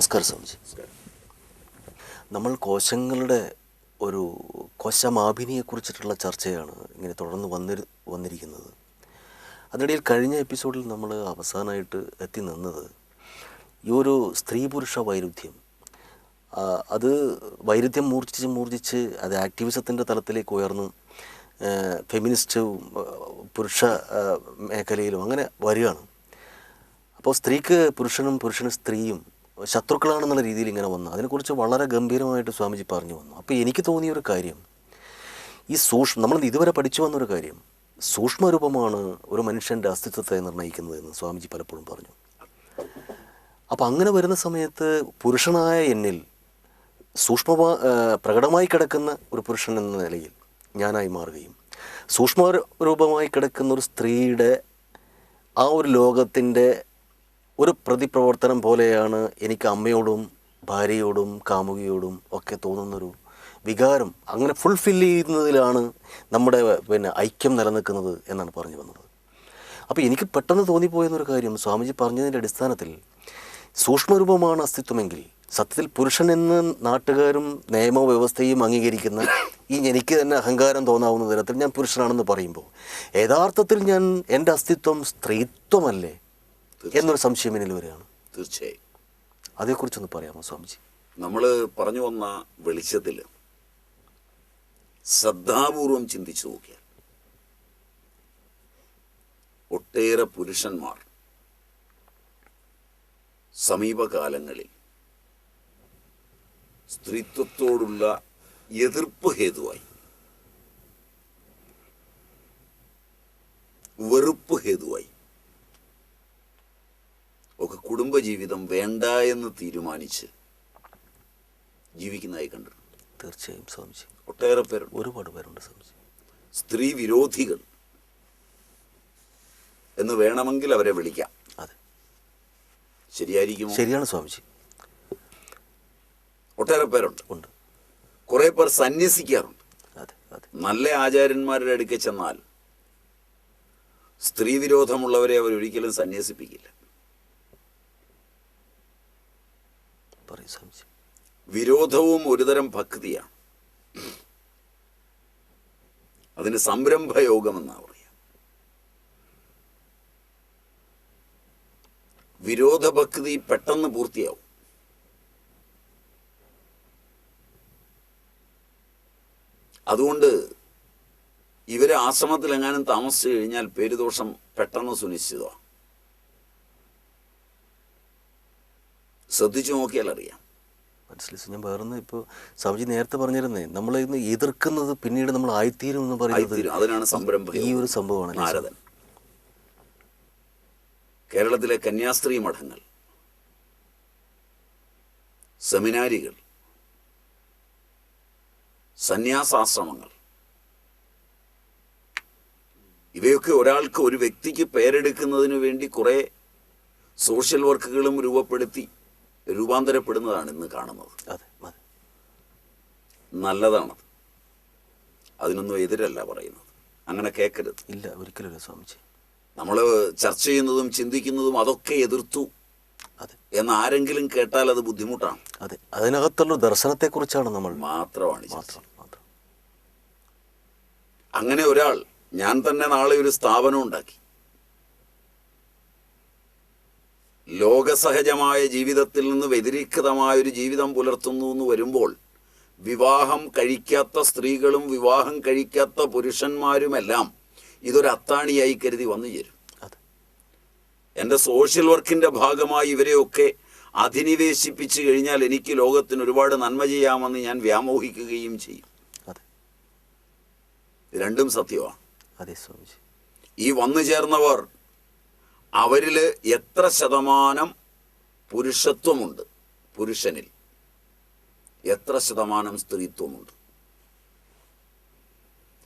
നമസ്കാരം സ്വാമിജി നമ്മൾ കോശങ്ങളുടെ ഒരു കോശമാഭിനിയെ കുറിച്ചിട്ടുള്ള ചർച്ചയാണ് ഇങ്ങനെ തുടർന്ന് വന്നിരു വന്നിരിക്കുന്നത്. അതിനിടയിൽ കഴിഞ്ഞ എപ്പിസോഡിൽ നമ്മൾ അവസാനമായിട്ട് എത്തി നിന്നത് ഈ ഒരു സ്ത്രീ പുരുഷ വൈരുദ്ധ്യം. അത് വൈരുദ്ധ്യം മൂർച്ഛിച്ച് മൂർച്ഛിച്ച് അത് ആക്ടിവിസത്തിന്റെ തലത്തിലേക്ക് ഉയർന്നു ഫെമിനിസ്റ്റ് പുരുഷ മേഖലയിലും അങ്ങനെ വരികയാണ്. അപ്പോൾ സ്ത്രീക്ക് പുരുഷനും പുരുഷന് സ്ത്രീയും ശത്രുക്കളാണെന്നുള്ള രീതിയിൽ ഇങ്ങനെ വന്നു. അതിനെക്കുറിച്ച് വളരെ ഗംഭീരമായിട്ട് സ്വാമിജി പറഞ്ഞു വന്നു. അപ്പോൾ എനിക്ക് തോന്നിയ ഒരു കാര്യം ഈ സൂക്ഷ്മ നമ്മൾ ഇതുവരെ പഠിച്ചു വന്നൊരു കാര്യം സൂക്ഷ്മരൂപമാണ് ഒരു മനുഷ്യന്റെ അസ്തിത്വത്തെ നിർണയിക്കുന്നത് എന്ന് സ്വാമിജി പലപ്പോഴും പറഞ്ഞു. അപ്പോൾ അങ്ങനെ വരുന്ന സമയത്ത് പുരുഷനായ എന്നിൽ സൂക്ഷ്മ പ്രകടമായി കിടക്കുന്ന ഒരു പുരുഷൻ എന്ന നിലയിൽ ഞാനായി മാറുകയും സൂക്ഷ്മ രൂപമായി കിടക്കുന്ന ഒരു സ്ത്രീയുടെ ആ ഒരു ലോകത്തിന്റെ ഒരു പ്രതിപ്രവർത്തനം പോലെയാണ് എനിക്ക് അമ്മയോടും ഭാര്യയോടും കാമുകിയോടും ഒക്കെ തോന്നുന്നൊരു വികാരം അങ്ങനെ ഫുൾഫിൽ ചെയ്യുന്നതിലാണ് നമ്മുടെ പിന്നെ ഐക്യം നിലനിൽക്കുന്നത് എന്നാണ് പറഞ്ഞു വന്നത്. അപ്പോൾ എനിക്ക് പെട്ടെന്ന് തോന്നിപ്പോയെന്നൊരു കാര്യം സ്വാമിജി പറഞ്ഞതിന്റെ അടിസ്ഥാനത്തിൽ സൂക്ഷ്മരൂപമാണ് അസ്തിത്വമെങ്കിൽ സത്യത്തിൽ പുരുഷൻ എന്ന് നാട്ടുകാരും നിയമവ്യവസ്ഥയും അംഗീകരിക്കുന്ന ഈ എനിക്ക് തന്നെ അഹങ്കാരം തോന്നാവുന്ന തരത്തിൽ ഞാൻ പുരുഷനാണെന്ന് പറയുമ്പോൾ യഥാർത്ഥത്തിൽ ഞാൻ എന്റെ അസ്തിത്വം സ്ത്രീത്വമല്ലേ? എന്നൊരു സംശയം എന്നിൽ വരികയാണ്. തീർച്ചയായും. അതേക്കുറിച്ചൊന്ന് പറയാമോ സ്വാമിജി? നമ്മൾ പറഞ്ഞു വന്ന വെളിച്ചത്തിൽ ശ്രദ്ധാപൂർവം ചിന്തിച്ചു നോക്കിയാൽ ഒട്ടേറെ പുരുഷന്മാർ സമീപകാലങ്ങളിൽ സ്ത്രീത്വത്തോടുള്ള എതിർപ്പ് ഹേതുവായി വെറുപ്പ് ഹേതുവായി ഒക്കെ കുടുംബജീവിതം വേണ്ട എന്ന് തീരുമാനിച്ച് ജീവിക്കുന്നതായി കണ്ടിട്ടുണ്ട്. തീർച്ചയായും സ്വാമിജി. ഒട്ടേറെ പേരുണ്ട്. ഒരുപാട് പേരുണ്ട് സ്വാമിജി. സ്ത്രീ വിരോധികൾ എന്ന് വേണമെങ്കിൽ അവരെ വിളിക്കാം. അതെ. ശരിയായിരിക്കും ശരിയാണ് സ്വാമിജി. ഒട്ടേറെ പേരുണ്ട്. ഉണ്ട്. കുറെ പേർ സന്യസിക്കാറുണ്ട്. അതെ അതെ. നല്ല ആചാര്യന്മാരുടെ അടുക്കെ ചെന്നാൽ സ്ത്രീ വിരോധമുള്ളവരെ അവർ ഒരിക്കലും സന്യസിപ്പിക്കില്ല. പറയൂ സംശയം വിരോധവും ഒരുതരം ഭക്തിയാണ്. അതിന് സംരംഭയോഗം പറയാം. വിരോധഭക്തി പെട്ടെന്ന് പൂർത്തിയാവും. അതുകൊണ്ട് ഇവരെ ആശ്രമത്തിൽ എങ്ങാനും താമസിച്ചു കഴിഞ്ഞാൽ പേരുദോഷം പെട്ടെന്ന് സുനിശ്ചിതമാണ്. ശ്രദ്ധിച്ചു നോക്കിയാൽ അറിയാം. മനസ്സിലായി. ഞാൻ വേറൊന്ന് ഇപ്പോൾ സ്വാമിജി നേരത്തെ പറഞ്ഞിരുന്നേ നമ്മൾ ഇന്ന് എതിർക്കുന്നത് പിന്നീട് നമ്മൾ ആയിത്തീരും എന്ന് പറയുന്നത്. അതിനാണ് സംരംഭം ഈ ഒരു സംഭവമാണ് നാരദൻ. കേരളത്തിലെ കന്യാസ്ത്രീ മഠങ്ങൾ സെമിനാരികൾ സന്യാസാശ്രമങ്ങൾ ഇവയൊക്കെ ഒരാൾക്ക് ഒരു വ്യക്തിക്ക് പേരെടുക്കുന്നതിന് വേണ്ടി കുറേ സോഷ്യൽ വർക്കുകളും രൂപപ്പെടുത്തി രൂപാന്തരപ്പെടുന്നതാണ് ഇന്ന് കാണുന്നത്. നല്ലതാണത് അതിനൊന്നും എതിരല്ല പറയുന്നത്. അങ്ങനെ കേൾക്കരുത് ഇല്ല ഒരിക്കലും സ്വാമിജി. നമ്മൾ ചർച്ച ചെയ്യുന്നതും ചിന്തിക്കുന്നതും അതൊക്കെ എതിർത്തു. എന്ന് ആരെങ്കിലും കേട്ടാൽ അത് ബുദ്ധിമുട്ടാണ്. അതെ അതിനകത്തുള്ള ദർശനത്തെക്കുറിച്ചാണ് നമ്മൾ. മാത്രമാണ് മാത്രം അങ്ങനെ ഒരാൾ ഞാൻ തന്നെ നാളെ ഒരു സ്ഥാപനം ഉണ്ടാക്കി. ലോകസഹജമായ ജീവിതത്തിൽ നിന്ന് വ്യതിരിക്തമായൊരു ജീവിതം പുലർത്തുന്നു എന്ന് വരുമ്പോൾ വിവാഹം കഴിക്കാത്ത സ്ത്രീകളും വിവാഹം കഴിക്കാത്ത പുരുഷന്മാരുമെല്ലാം ഇതൊരു അത്താണിയായി കരുതി വന്നു ചേരും. അതെ. എന്റെ സോഷ്യൽ വർക്കിന്റെ ഭാഗമായി ഇവരെയൊക്കെ അധിനിവേശിപ്പിച്ചു കഴിഞ്ഞാൽ എനിക്ക് ലോകത്തിന് ഒരുപാട് നന്മ ചെയ്യാമെന്ന് ഞാൻ വ്യാമോഹിക്കുകയും ചെയ്യും. അതെ. രണ്ടും സത്യമാണ് അതെ സ്വാമിജി. ഈ വന്നു ചേർന്നവർ അവരിൽ എത്ര ശതമാനം പുരുഷത്വമുണ്ട്? പുരുഷനിൽ എത്ര ശതമാനം സ്ത്രീത്വമുണ്ട്?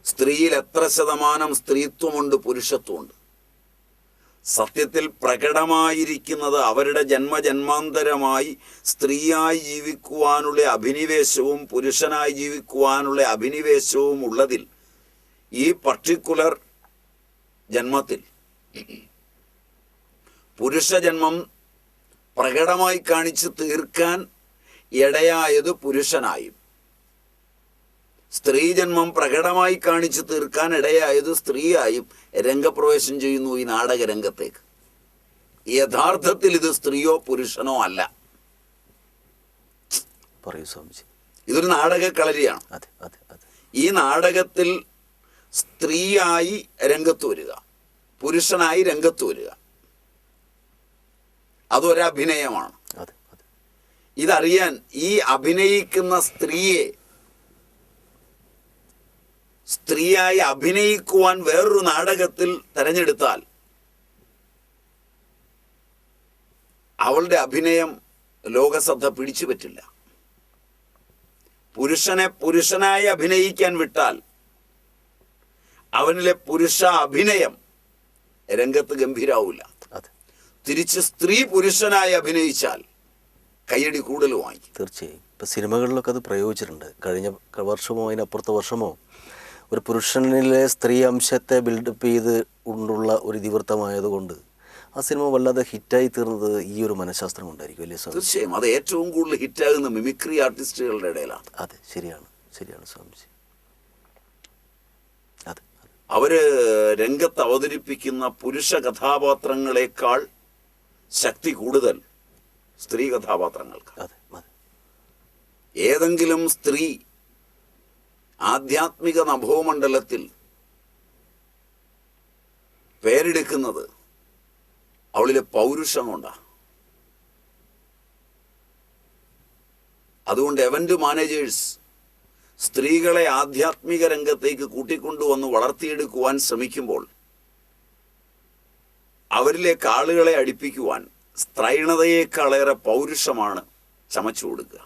സ്ത്രീയിൽ എത്ര ശതമാനം സ്ത്രീത്വമുണ്ട് പുരുഷത്വമുണ്ട്? സത്യത്തിൽ പ്രകടമായിരിക്കുന്നത് അവരുടെ ജന്മജന്മാന്തരമായി സ്ത്രീയായി ജീവിക്കുവാനുള്ള അഭിനിവേശവും പുരുഷനായി ജീവിക്കുവാനുള്ള അഭിനിവേശവും ഉള്ളതിൽ ഈ പർട്ടിക്കുലർ ജന്മത്തിൽ പുരുഷ ജന്മം പ്രകടമായി കാണിച്ച് തീർക്കാൻ ഇടയായത് പുരുഷനായും. സ്ത്രീജന്മം പ്രകടമായി കാണിച്ചു തീർക്കാൻ ഇടയായത് സ്ത്രീയായും രംഗപ്രവേശം ചെയ്യുന്നു ഈ നാടക രംഗത്തേക്ക് യഥാർത്ഥത്തിൽ ഇത് സ്ത്രീയോ പുരുഷനോ അല്ല. പറയൂ സ്വാമിജി. ഇതൊരു നാടക കളരിയാണ്. അതെ അതെ അതെ. ഈ നാടകത്തിൽ സ്ത്രീയായി രംഗത്ത് വരിക പുരുഷനായി രംഗത്ത് വരിക. അതൊരഭിനയമാണ്. അതെ അതെ. ഇതറിയാൻ ഈ അഭിനയിക്കുന്ന സ്ത്രീയെ സ്ത്രീയായി അഭിനയിക്കുവാൻ വേറൊരു നാടകത്തിൽ തെരഞ്ഞെടുത്താൽ അവളുടെ അഭിനയം ലോകശ്രദ്ധ പിടിച്ചു പറ്റില്ല. പുരുഷനെ പുരുഷനായി അഭിനയിക്കാൻ വിട്ടാൽ അവനിലെ പുരുഷ അഭിനയം രംഗത്ത് ഗംഭീരാവില്ല തിരിച്ച് സ്ത്രീ പുരുഷനായി അഭിനയിച്ചാൽ കയ്യടി കൂടുതൽ വാങ്ങി തീർച്ചയായും. ഇപ്പം സിനിമകളിലൊക്കെ അത് പ്രയോഗിച്ചിട്ടുണ്ട്. കഴിഞ്ഞ വർഷമോ അതിനപ്പുറത്തെ വർഷമോ ഒരു പുരുഷനിലെ സ്ത്രീ അംശത്തെ ബിൽഡപ്പ് ചെയ്ത് കൊണ്ടുള്ള ഒരു ഇതിവൃത്തമായതുകൊണ്ട് ആ സിനിമ വല്ലാതെ ഹിറ്റായി തീർന്നത് ഈ ഒരു മനഃശാസ്ത്രം കൊണ്ടായിരിക്കും അല്ലേ സ്വാമി തീർച്ചയായും. അത് ഏറ്റവും കൂടുതൽ ഹിറ്റാകുന്ന മിമിക്രി ആർട്ടിസ്റ്റുകളുടെ ഇടയിലാണ്. അതെ ശരിയാണ്. ശരിയാണ് സ്വാമിജി. അതെ. അവർ രംഗത്ത് അവതരിപ്പിക്കുന്ന പുരുഷ കഥാപാത്രങ്ങളെക്കാൾ ശക്തി കൂടുതൽ സ്ത്രീ കഥാപാത്രങ്ങൾക്ക്. ഏതെങ്കിലും സ്ത്രീ ആധ്യാത്മിക നഭോമണ്ഡലത്തിൽ പേരെടുക്കുന്നത് അവളിലെ പൗരുഷം കൊണ്ടാണ് അതുകൊണ്ട് എവന്റ് മാനേജേഴ്സ് സ്ത്രീകളെ ആധ്യാത്മിക രംഗത്തേക്ക് കൂട്ടിക്കൊണ്ടുവന്ന് വളർത്തിയെടുക്കുവാൻ ശ്രമിക്കുമ്പോൾ അവരിലേക്ക് ആളുകളെ അടുപ്പിക്കുവാൻ സ്ത്രൈണതയേക്കാളേറെ പൗരുഷമാണ് ചമച്ചു കൊടുക്കുക.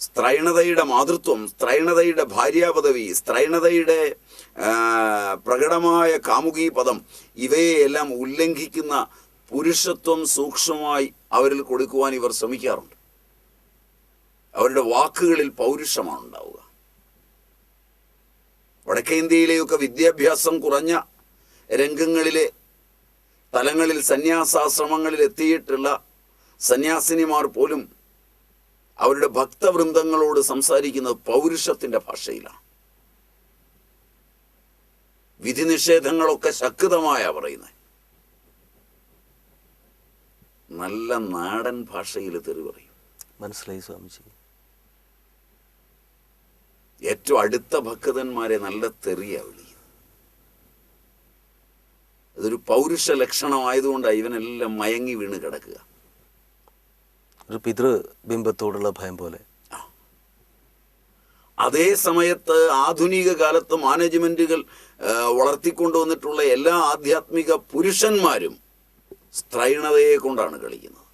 സ്ത്രൈണതയുടെ മാതൃത്വം സ്ത്രൈണതയുടെ ഭാര്യാപദവി സ്ത്രൈണതയുടെ പ്രകടമായ കാമുകി പദം ഇവയെല്ലാം ഉല്ലംഘിക്കുന്ന പുരുഷത്വം സൂക്ഷ്മമായി അവരിൽ കൊടുക്കുവാൻ ഇവർ ശ്രമിക്കാറുണ്ട്. അവരുടെ വാക്കുകളിൽ പൗരുഷമാണ് ഉണ്ടാവുക. വടക്കേ ഇന്ത്യയിലെയൊക്കെ വിദ്യാഭ്യാസം കുറഞ്ഞ രംഗങ്ങളിലെ തലങ്ങളിൽ സന്യാസാശ്രമങ്ങളിൽ എത്തിയിട്ടുള്ള സന്യാസിനിമാർ പോലും അവരുടെ ഭക്തവൃന്ദങ്ങളോട് സംസാരിക്കുന്നത് പൗരുഷത്തിന്റെ ഭാഷയിലാണ്. വിധി നിഷേധങ്ങളൊക്കെ ശക്തമായ പറയുന്നത് നല്ല നാടൻ ഭാഷയിൽ തെറി പറയും. മനസ്സിലായി സ്വാമിജി. ഏറ്റവും അടുത്ത ഭക്തന്മാരെ നല്ല തെറിയ വിളിക്കുന്നത് അതൊരു പൗരുഷ ലക്ഷണമായതുകൊണ്ടാണ് ഇവനെല്ലാം മയങ്ങി വീണ് കിടക്കുക. ഒരു പിതൃ ബിംബത്തോടുള്ള ഭയം പോലെ. അതേ സമയത്ത് ആധുനിക കാലത്ത് മാനേജ്മെന്റുകൾ വളർത്തിക്കൊണ്ടുവന്നിട്ടുള്ള എല്ലാ ആധ്യാത്മിക പുരുഷന്മാരും സ്ത്രൈണതയെ കൊണ്ടാണ് കളിക്കുന്നത്.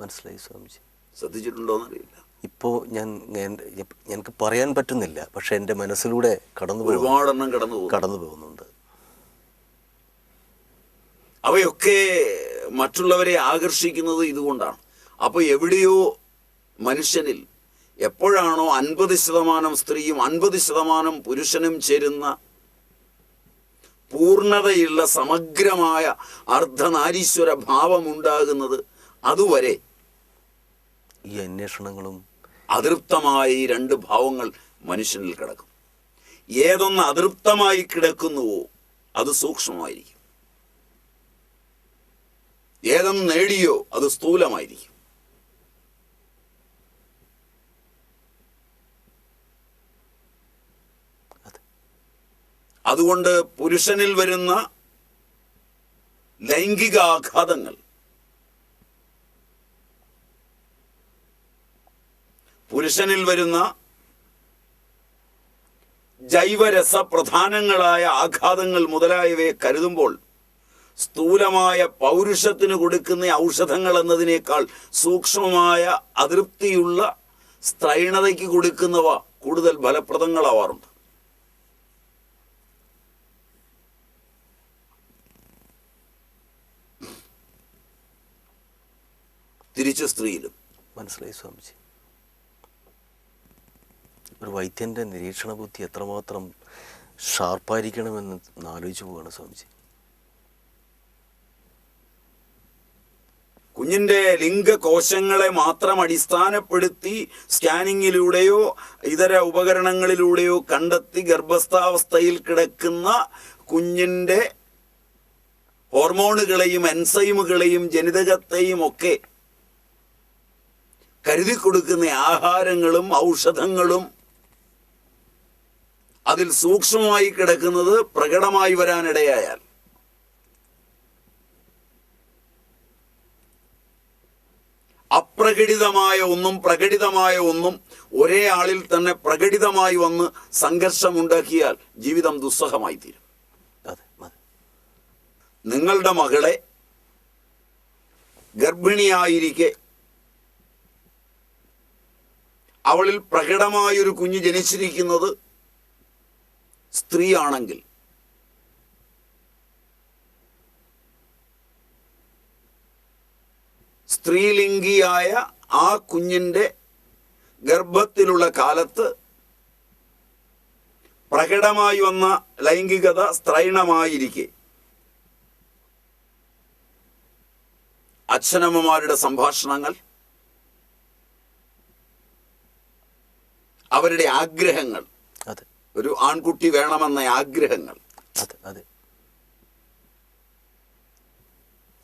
മനസ്സിലായി സ്വാമിജി. ശ്രദ്ധിച്ചിട്ടുണ്ടോ എന്നറിയില്ല ഇപ്പോൾ ഞാൻ ഞാൻ- എനിക്ക് പറയാൻ പറ്റുന്നില്ല. പക്ഷെ എന്റെ മനസ്സിലൂടെ കടന്നു ഒരുപാടെണ്ണം കടന്നു കടന്നു പോകുന്നുണ്ട്. അവയൊക്കെ മറ്റുള്ളവരെ ആകർഷിക്കുന്നത് ഇതുകൊണ്ടാണ്. അപ്പോൾ എവിടെയോ മനുഷ്യനിൽ എപ്പോഴാണോ അൻപത് ശതമാനം സ്ത്രീയും അൻപത് ശതമാനം പുരുഷനും ചേരുന്ന പൂർണതയുള്ള സമഗ്രമായ അർദ്ധനാരീശ്വര ഭാവമുണ്ടാകുന്നത് അതുവരെ ഈ അന്വേഷണങ്ങളും അതൃപ്തമായ ഈ രണ്ട് ഭാവങ്ങൾ മനുഷ്യനിൽ കിടക്കും. ഏതൊന്ന് അതൃപ്തമായി കിടക്കുന്നുവോ അത് സൂക്ഷ്മമായിരിക്കും. ഏതൊന്ന് നേടിയോ അത് സ്ഥൂലമായിരിക്കും. അതുകൊണ്ട് പുരുഷനിൽ വരുന്ന ലൈംഗിക ആഘാതങ്ങൾ പുരുഷനിൽ വരുന്ന ജൈവരസ പ്രധാനങ്ങളായ ആഘാതങ്ങൾ മുതലായവയെ കരുതുമ്പോൾ സ്ഥൂലമായ പൗരുഷത്തിന് കൊടുക്കുന്ന ഔഷധങ്ങൾ എന്നതിനേക്കാൾ സൂക്ഷ്മമായ അതൃപ്തിയുള്ള സ്ത്രൈണതയ്ക്ക് കൊടുക്കുന്നവ കൂടുതൽ ഫലപ്രദങ്ങളാവാറുണ്ട്. തിരിച്ചു സ്ത്രീയിലും. മനസ്സിലായി സ്വാമിജി. ഒരു വൈദ്യന്റെ നിരീക്ഷണ ബുദ്ധി എത്രമാത്രം ഷാർപ്പായിരിക്കണമെന്ന് ആലോചിച്ചു പോവാണ് സ്വാമിജി. കുഞ്ഞിന്റെ ലിംഗകോശങ്ങളെ മാത്രം അടിസ്ഥാനപ്പെടുത്തി സ്കാനിങ്ങിലൂടെയോ ഇതര ഉപകരണങ്ങളിലൂടെയോ കണ്ടെത്തി ഗർഭസ്ഥാവസ്ഥയിൽ കിടക്കുന്ന കുഞ്ഞിന്റെ ഹോർമോണുകളെയും എൻസൈമുകളെയും ജനിതകത്തെയും ഒക്കെ കരുതി കൊടുക്കുന്ന ആഹാരങ്ങളും ഔഷധങ്ങളും അതിൽ സൂക്ഷ്മമായി കിടക്കുന്നത് പ്രകടമായി വരാനിടയായാൽ. അപ്രകടിതമായ ഒന്നും പ്രകടിതമായ ഒന്നും ഒരേ ആളിൽ തന്നെ പ്രകടിതമായി വന്ന് സംഘർഷമുണ്ടാക്കിയാൽ ജീവിതം ദുസ്സഹമായി തീരും നിങ്ങളുടെ മകളെ ഗർഭിണിയായിരിക്കെ അവളിൽ പ്രകടമായൊരു കുഞ്ഞ് ജനിച്ചിരിക്കുന്നത് സ്ത്രീയാണെങ്കിൽ. സ്ത്രീലിംഗിയായ ആ കുഞ്ഞിന്റെ ഗർഭത്തിലുള്ള കാലത്ത് പ്രകടമായി വന്ന ലൈംഗികത സ്ത്രൈണമായിരിക്കെ. അച്ഛനമ്മമാരുടെ സംഭാഷണങ്ങൾ അവരുടെ ആഗ്രഹങ്ങൾ ഒരു ആൺകുട്ടി വേണമെന്ന ആഗ്രഹങ്ങൾ.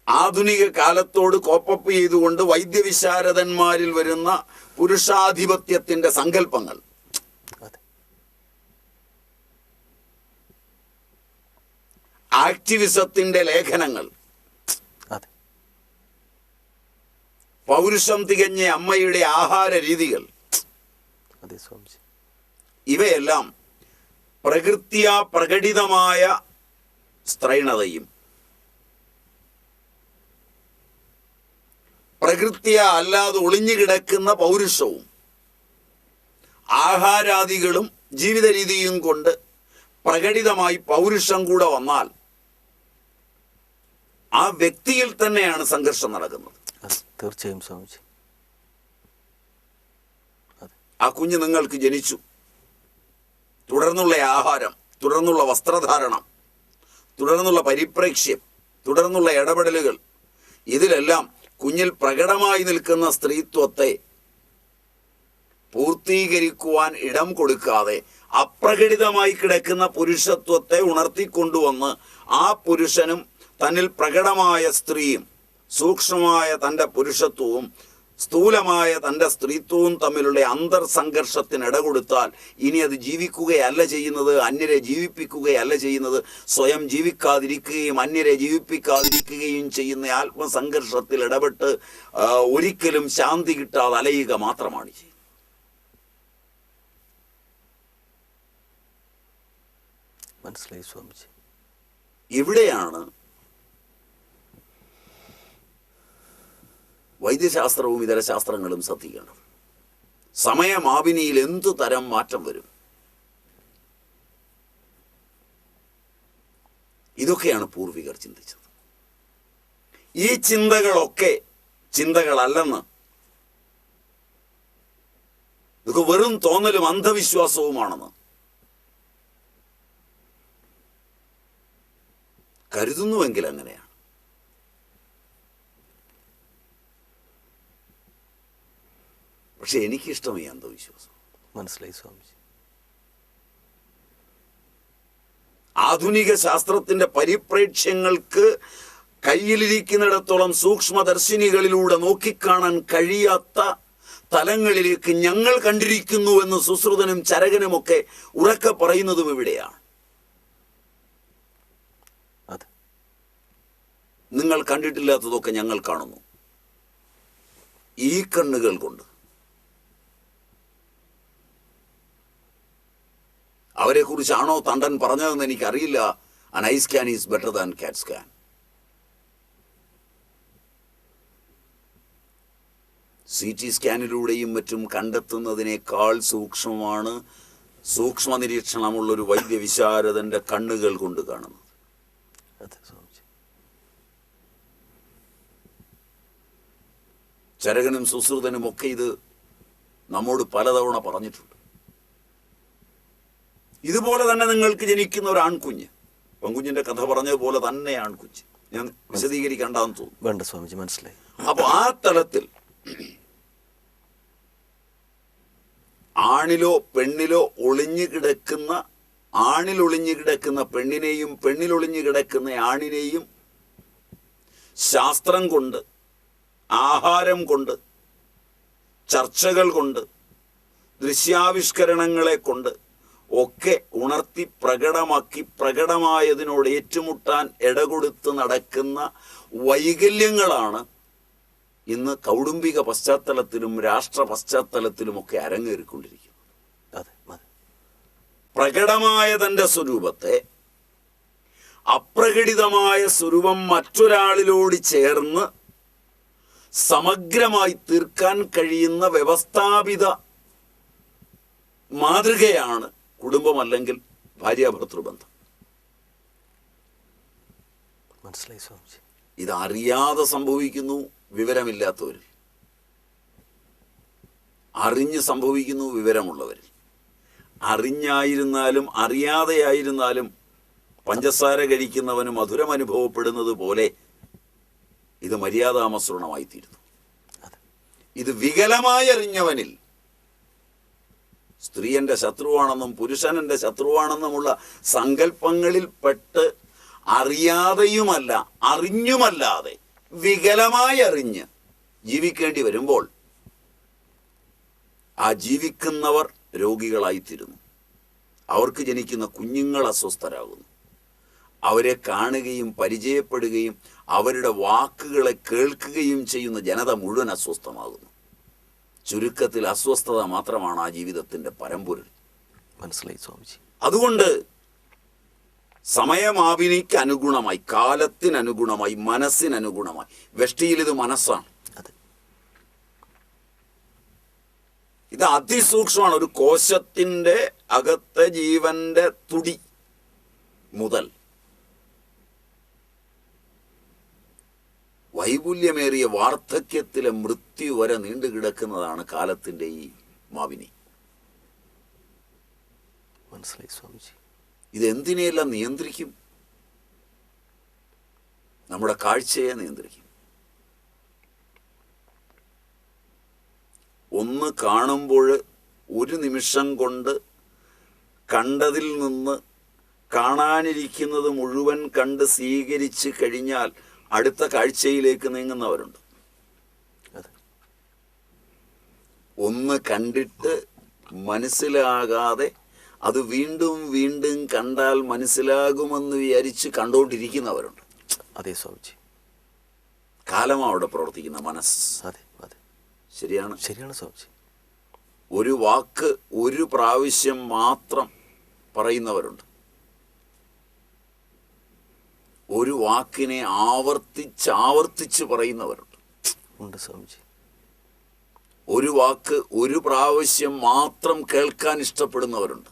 ആധുനിക കാലത്തോട് കോപ്പപ്പ് ചെയ്തുകൊണ്ട് വൈദ്യവിശാരദന്മാരിൽ വരുന്ന പുരുഷാധിപത്യത്തിന്റെ സങ്കല്പങ്ങൾ. ആക്ടിവിസത്തിന്റെ ലേഖനങ്ങൾ. പൗരുഷം തികഞ്ഞ അമ്മയുടെ ആഹാര രീതികൾ. ഇവയെല്ലാം പ്രകൃത്യ പ്രകടിതമായ സ്ത്രൈണതയും. പ്രകൃത്യ അല്ലാതെ ഒളിഞ്ഞു കിടക്കുന്ന പൗരുഷവും ആഹാരാദികളും ജീവിത രീതിയും കൊണ്ട് പ്രകടിതമായി പൗരുഷം കൂടെ വന്നാൽ ആ വ്യക്തിയിൽ തന്നെയാണ് സംഘർഷം നടക്കുന്നത്. തീർച്ചയായും സ്വാമിജി. ആ കുഞ്ഞ് നിങ്ങൾക്ക് ജനിച്ചു. തുടർന്നുള്ള ആഹാരം തുടർന്നുള്ള വസ്ത്രധാരണം തുടർന്നുള്ള പരിപ്രേക്ഷ്യം തുടർന്നുള്ള ഇടപെടലുകൾ ഇതിലെല്ലാം കുഞ്ഞിൽ പ്രകടമായി നിൽക്കുന്ന സ്ത്രീത്വത്തെ പൂർത്തീകരിക്കുവാൻ ഇടം കൊടുക്കാതെ അപ്രകടിതമായി കിടക്കുന്ന പുരുഷത്വത്തെ ഉണർത്തിക്കൊണ്ടുവന്ന് ആ പുരുഷനും തന്നിൽ പ്രകടമായ സ്ത്രീയും സൂക്ഷ്മമായ തന്റെ പുരുഷത്വവും സ്ഥൂലമായ തന്റെ സ്ത്രീത്വവും തമ്മിലുള്ള അന്തർ സംഘർഷത്തിന് ഇടകൊടുത്താൽ ഇനി അത് ജീവിക്കുകയല്ല ചെയ്യുന്നത് അന്യരെ ജീവിപ്പിക്കുകയല്ല ചെയ്യുന്നത്. സ്വയം ജീവിക്കാതിരിക്കുകയും അന്യരെ ജീവിപ്പിക്കാതിരിക്കുകയും ചെയ്യുന്ന ആത്മസംഘർഷത്തിൽ ഇടപെട്ട് ഒരിക്കലും ശാന്തി കിട്ടാതെ അലയുക മാത്രമാണ് ചെയ്യുന്നത്. മനസ്സിലായി സ്വാമിജി. ഇവിടെയാണ് വൈദ്യശാസ്ത്രവും ഇതര ശാസ്ത്രങ്ങളും ശ്രദ്ധിക്കണം. സമയമാപിനിയിൽ എന്തു തരം മാറ്റം വരും? ഇതൊക്കെയാണ് പൂർവികർ ചിന്തിച്ചത്. ഈ ചിന്തകളൊക്കെ ചിന്തകളല്ലെന്ന് ഇതൊക്കെ വെറും തോന്നലും അന്ധവിശ്വാസവുമാണെന്ന് കരുതുന്നുവെങ്കിൽ അങ്ങനെയാണ്. പക്ഷെ എനിക്കിഷ്ടം ഈ അന്ധവിശ്വാസം മനസ്സിലായി സ്വാമിജി. ആധുനിക ശാസ്ത്രത്തിന്റെ പരിപ്രേക്ഷ്യങ്ങൾക്ക് കയ്യിലിരിക്കുന്നിടത്തോളം സൂക്ഷ്മദർശിനികളിലൂടെ നോക്കിക്കാണാൻ കഴിയാത്ത തലങ്ങളിലേക്ക് ഞങ്ങൾ കണ്ടിരിക്കുന്നു എന്ന് സുശ്രുതനും ചരകനുമൊക്കെ ഉറക്കെ പറയുന്നതും ഇവിടെയാണ്. നിങ്ങൾ കണ്ടിട്ടില്ലാത്തതൊക്കെ ഞങ്ങൾ കാണുന്നു. ഈ കണ്ണുകൾ കൊണ്ട്. അവരെ കുറിച്ചാണോ തണ്ടൻ പറഞ്ഞതെന്ന് എനിക്കറിയില്ല. An eye scan is better than CAT scan C T സ്കാനിലൂടെയും മറ്റും കണ്ടെത്തുന്നതിനേക്കാൾ സൂക്ഷ്മമാണ് സൂക്ഷ്മ നിരീക്ഷണമുള്ളൊരു വൈദ്യവിശാരദന്റെ കണ്ണുകൾ കൊണ്ട് കാണുന്നത്. ചരകനും സുശ്രുതനും ഒക്കെ ഇത് നമ്മോട് പലതവണ പറഞ്ഞിട്ടുണ്ട്. ഇതുപോലെ തന്നെ നിങ്ങൾക്ക് ജനിക്കുന്ന ഒരു ആൺകുഞ്ഞ്. പെൺകുഞ്ഞിന്റെ കഥ പറഞ്ഞതുപോലെ തന്നെ ആൺകുഞ്ഞ്. ഞാൻ വിശദീകരിക്കേണ്ടെന്ന് തോന്നുന്നു. വേണ്ട സ്വാമിജി മനസ്സിലായി. അപ്പൊ ആ തലത്തിൽ ആണിലോ പെണ്ണിലോ ഒളിഞ്ഞു കിടക്കുന്ന ആണിൽ ഒളിഞ്ഞു കിടക്കുന്ന പെണ്ണിനെയും പെണ്ണിൽ ഒളിഞ്ഞു കിടക്കുന്ന ആണിനെയും ശാസ്ത്രം കൊണ്ട് ആഹാരം കൊണ്ട് ചർച്ചകൾ കൊണ്ട് ദൃശ്യാവിഷ്കരണങ്ങളെ കൊണ്ട് ഒക്കെ ഉണർത്തി പ്രകടമാക്കി പ്രകടമായതിനോട് ഏറ്റുമുട്ടാൻ ഇടകൊടുത്ത് നടക്കുന്ന വൈകല്യങ്ങളാണ് ഇന്ന് കൗടുംബിക പശ്ചാത്തലത്തിലും രാഷ്ട്ര പശ്ചാത്തലത്തിലുമൊക്കെ അരങ്ങേറിക്കൊണ്ടിരിക്കുന്നത്. അതെ അതെ. പ്രകടമായ തന്റെ സ്വരൂപത്തെ അപ്രകടിതമായ സ്വരൂപം മറ്റൊരാളിലോട് ചേർന്ന് സമഗ്രമായി തീർക്കാൻ കഴിയുന്ന വ്യവസ്ഥാപിത മാതൃകയാണ് കുടുംബം അല്ലെങ്കിൽ ഭാര്യാഭർത്തൃബന്ധം മനസ്സിലായി സ്വാമിജി. ഇത് അറിയാതെ സംഭവിക്കുന്നു വിവരമില്ലാത്തവരിൽ. അറിഞ്ഞ് സംഭവിക്കുന്നു വിവരമുള്ളവരിൽ. അറിഞ്ഞായിരുന്നാലും അറിയാതെയായിരുന്നാലും പഞ്ചസാര കഴിക്കുന്നവന് മധുരം അനുഭവപ്പെടുന്നത് പോലെ ഇത് മര്യാദാമസൃണമായിത്തീരുന്നു തീരുന്നു ഇത് വികലമായി അറിഞ്ഞവനിൽ സ്ത്രീ എന്റെ ശത്രുവാണെന്നും പുരുഷൻ എന്റെ ശത്രുവാണെന്നുമുള്ള സങ്കല്പങ്ങളിൽ പെട്ട് അറിയാതെയുമല്ല അറിഞ്ഞുമല്ലാതെ വികലമായി അറിഞ്ഞ് ജീവിക്കേണ്ടി വരുമ്പോൾ ആ ജീവിക്കുന്നവർ രോഗികളായിത്തീരുന്നു. അവർക്ക് ജനിക്കുന്ന കുഞ്ഞുങ്ങൾ അസ്വസ്ഥരാകുന്നു. അവരെ കാണുകയും പരിചയപ്പെടുകയും അവരുടെ വാക്കുകളെ കേൾക്കുകയും ചെയ്യുന്ന ജനത മുഴുവൻ അസ്വസ്ഥമാകുന്നു. ചുരുക്കത്തിൽ അസ്വസ്ഥത മാത്രമാണ് ആ ജീവിതത്തിന്റെ പരമ്പൊരുൾ. മനസ്സിലായി സ്വാമിജി. അതുകൊണ്ട് സമയമാവിനിക്ക് അനുഗുണമായി കാലത്തിനനുഗുണമായി മനസ്സിനനുഗുണമായി വെഷ്ടിയിൽ ഇത് മനസ്സാണ്. അതെ. ഇത് അതിസൂക്ഷ്മമാണ് ഒരു കോശത്തിന്റെ അകത്തെ ജീവന്റെ തുടി മുതൽ. വൈപുല്യമേറിയ വാർദ്ധക്യത്തിലെ മൃത്യു വരെ നീണ്ടുകിടക്കുന്നതാണ് കാലത്തിന്റെ ഈ മാവിനി മനസ്സിലായി സ്വാമിജി. ഇത് എന്തിനെയെല്ലാം നിയന്ത്രിക്കും? നമ്മുടെ കാഴ്ചയെ നിയന്ത്രിക്കും. ഒന്ന് കാണുമ്പോൾ ഒരു നിമിഷം കൊണ്ട് കണ്ടതിൽ നിന്ന് കാണാനിരിക്കുന്നത് മുഴുവൻ കണ്ട് സ്വീകരിച്ച് കഴിഞ്ഞാൽ അടുത്ത കാഴ്ചയിലേക്ക് നീങ്ങുന്നവരുണ്ട്. ഒന്ന് കണ്ടിട്ട് മനസ്സിലാകാതെ അത് വീണ്ടും വീണ്ടും കണ്ടാൽ മനസ്സിലാകുമെന്ന് വിചാരിച്ച് കണ്ടുകൊണ്ടിരിക്കുന്നവരുണ്ട് അതെ സ്വാമിജി. കാലമാണ് അവിടെ പ്രവർത്തിക്കുന്ന മനസ്സ്. അതെ അതെ. ശരിയാണ്? ശരിയാണ് സ്വാമിജി. ഒരു വാക്ക് ഒരു പ്രാവശ്യം മാത്രം പറയുന്നവരുണ്ട്. ഒരു വാക്കിനെ ആവർത്തിച്ച് ആവർത്തിച്ച് പറയുന്നവരുണ്ട്. ഉണ്ട് സ്വാമിജി. ഒരു വാക്ക് ഒരു പ്രാവശ്യം മാത്രം കേൾക്കാൻ ഇഷ്ടപ്പെടുന്നവരുണ്ട്.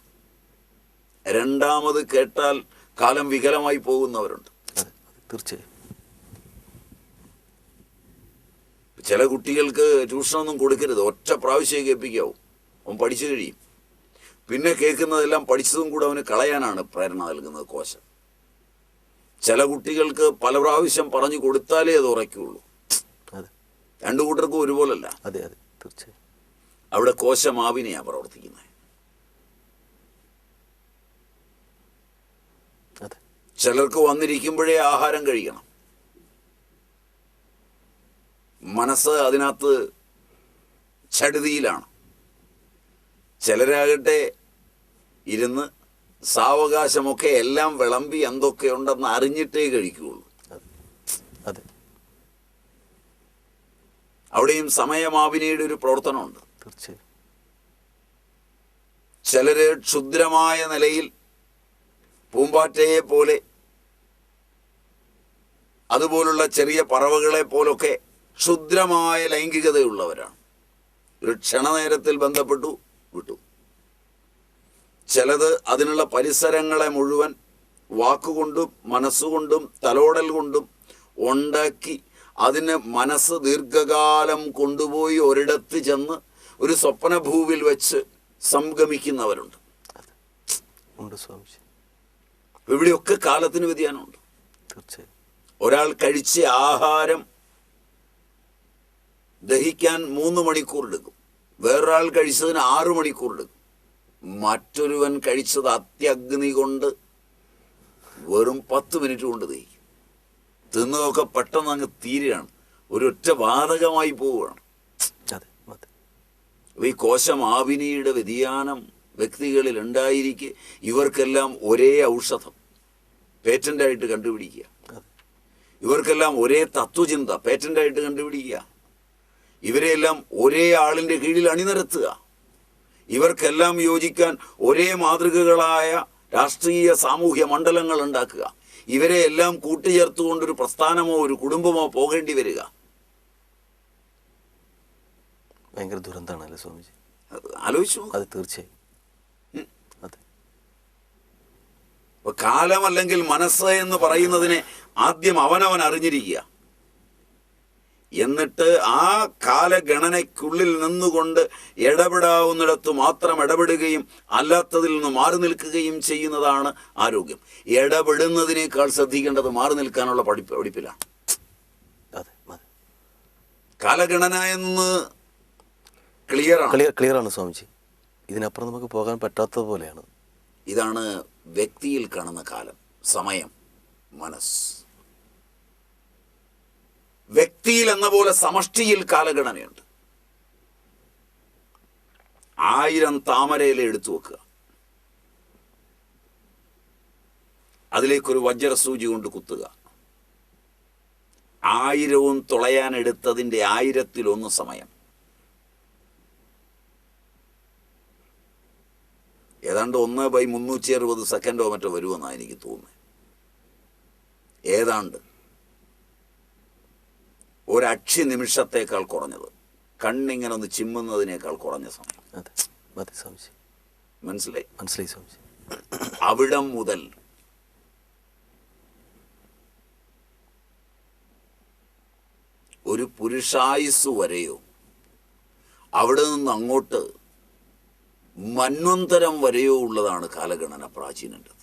രണ്ടാമത് കേട്ടാൽ കാലം വികലമായി പോകുന്നവരുണ്ട്. തീർച്ചയായും. ചില കുട്ടികൾക്ക് ട്യൂഷനൊന്നും കൊടുക്കരുത്. ഒറ്റ പ്രാവശ്യം കേൾപ്പിക്കാവും. അവൻ പഠിച്ചു കഴിയും. പിന്നെ കേൾക്കുന്നതെല്ലാം പഠിച്ചതും കൂടെ അവന് കളയാനാണ് പ്രേരണ നൽകുന്നത് കോശം. ചില കുട്ടികൾക്ക് പല പ്രാവശ്യം പറഞ്ഞു കൊടുത്താലേ അത് ഉറയ്ക്കുള്ളൂ. രണ്ടു കൂട്ടർക്കും ഒരുപോലല്ല. അതെ അതെ. തീർച്ചയായും. അവിടെ കോശമാവിനെയാണ് പ്രവർത്തിക്കുന്നത്. ചിലർക്ക് വന്നിരിക്കുമ്പോഴേ ആഹാരം കഴിക്കണം. മനസ്സ് അതിനകത്ത് ചടുതിയിലാണ്. ചിലരാകട്ടെ ഇരുന്ന് സാവകാശമൊക്കെ എല്ലാം വിളമ്പി എന്തൊക്കെ ഉണ്ടെന്ന് അറിഞ്ഞിട്ടേ കഴിക്കുകയുള്ളൂ. അതെ. അതെ അവിടെയും സമയമാവിനയുടെ ഒരു പ്രവർത്തനമുണ്ട്. തീർച്ചയായും. ചിലര് ക്ഷുദ്രമായ നിലയിൽ പൂമ്പാറ്റയെ പോലെ അതുപോലുള്ള ചെറിയ പറവകളെ പോലൊക്കെ ക്ഷുദ്രമായ ലൈംഗികതയുള്ളവരാണ്. ഒരു ക്ഷണനേരത്തിൽ ബന്ധപ്പെട്ടു വിട്ടു. ചിലത് അതിനുള്ള പരിസരങ്ങളെ മുഴുവൻ വാക്കുകൊണ്ടും മനസ്സുകൊണ്ടും തലോടൽ കൊണ്ടും ഉണ്ടാക്കി അതിന് മനസ്സ് ദീർഘകാലം കൊണ്ടുപോയി ഒരിടത്ത് ചെന്ന് ഒരു സ്വപ്നഭൂവിൽ വെച്ച് സംഗമിക്കുന്നവരുണ്ട്. ഉണ്ട് സ്വാമിജി. ഇവിടെയൊക്കെ കാലത്തിന് വ്യതിയാനമുണ്ട്. തീർച്ചയായും. ഒരാൾ കഴിച്ച ആഹാരം ദഹിക്കാൻ മൂന്ന് മണിക്കൂർ എടുക്കും. വേറൊരാൾ കഴിച്ചതിന് ആറു മണിക്കൂർ എടുക്കും. മറ്റൊരുവൻ കഴിച്ചത് അത്യഗ്നി കൊണ്ട് വെറും പത്ത് മിനിറ്റ് കൊണ്ട് ദഹിക്കും. തിന്നതൊക്കെ പെട്ടെന്ന് അങ്ങ് തീരുകയാണ്. ഒരൊറ്റ വാതകമായി പോവുകയാണ്. അതെ അതെ. അപ്പൊ ഈ കോശമാവിനിയുടെ വ്യതിയാനം വ്യക്തികളിൽ ഉണ്ടായിരിക്കെ ഇവർക്കെല്ലാം ഒരേ ഔഷധം. പേറ്റന്റായിട്ട് കണ്ടുപിടിക്കുക. ഇവർക്കെല്ലാം ഒരേ തത്വചിന്ത പേറ്റന്റായിട്ട് കണ്ടുപിടിക്കുക. ഇവരെയെല്ലാം ഒരേ ആളിന്റെ കീഴിൽ അണിനിരത്തുക. ഇവർക്കെല്ലാം യോജിക്കാൻ ഒരേ മാതൃകകളായ രാഷ്ട്രീയ സാമൂഹ്യ മണ്ഡലങ്ങൾ ഉണ്ടാക്കുക. ഇവരെ എല്ലാം കൂട്ടിച്ചേർത്തുകൊണ്ടൊരു പ്രസ്ഥാനമോ ഒരു കുടുംബമോ പോകേണ്ടി വരിക. ഭയങ്കര ദുരന്തമാണല്ലേ സ്വാമിജി? ആലോചിച്ചു അത് തീർച്ചയായും. കാലമല്ലെങ്കിൽ മനസ്സ് എന്ന് പറയുന്നതിനെ ആദ്യം അവനവൻ അറിഞ്ഞിരിക്കുക. എന്നിട്ട് ആ കാലഗണനയ്ക്കുള്ളിൽ നിന്നുകൊണ്ട് ഇടപെടാവുന്നിടത്ത് മാത്രം ഇടപെടുകയും അല്ലാത്തതിൽ നിന്ന് മാറി നിൽക്കുകയും ചെയ്യുന്നതാണ് ആരോഗ്യം. ഇടപെടുന്നതിനേക്കാൾ ശ്രദ്ധിക്കേണ്ടത് മാറി നിൽക്കാനുള്ള പഠിപ്പ് പഠിപ്പിലാണ്. കാലഗണന എന്ന് ക്ലിയർ ക്ലിയർ ക്ലിയർ ആണ് സ്വാമിജി. ഇതിനപ്പുറം നമുക്ക് പോകാൻ പറ്റാത്തത് പോലെയാണ്. ഇതാണ് വ്യക്തിയിൽ കാണുന്ന കാലം സമയം മനസ്സ്. വ്യക്തിയിൽ എന്ന പോലെ സമഷ്ടിയിൽ കാലഗണനയുണ്ട്. ആയിരം താമരയില എടുത്തു വെക്കുക. അതിലേക്കൊരു വജ്രസൂചി കൊണ്ട് കുത്തുക. ആയിരവും തുളയാൻ എടുത്തതിന്റെ ആയിരത്തിലൊന്ന് സമയം. ഏതാണ്ട് ഒന്ന് ബൈ മുന്നൂറ്റി അറുപത് സെക്കൻഡോ മറ്റോ വരുമെന്നാണ് എനിക്ക് തോന്നുന്നത്. ഏതാണ്ട്. ഒരക്ഷി നിമിഷത്തേക്കാൾ കുറഞ്ഞത്. കണ്ണിങ്ങനെ ഒന്ന് ചിമ്മുന്നതിനേക്കാൾ കുറഞ്ഞ സമയം. അതെ. സ്വാമിജി. മനസ്സിലായി? മനസ്സിലായി സ്വാമിജി. അവിടം മുതൽ ഒരു പുരുഷായുസ് വരെയോ അവിടെ നിന്ന് അങ്ങോട്ട് മന്വന്തരം വരെയോ ഉള്ളതാണ് കാലഗണന പ്രാചീനന്റെത്.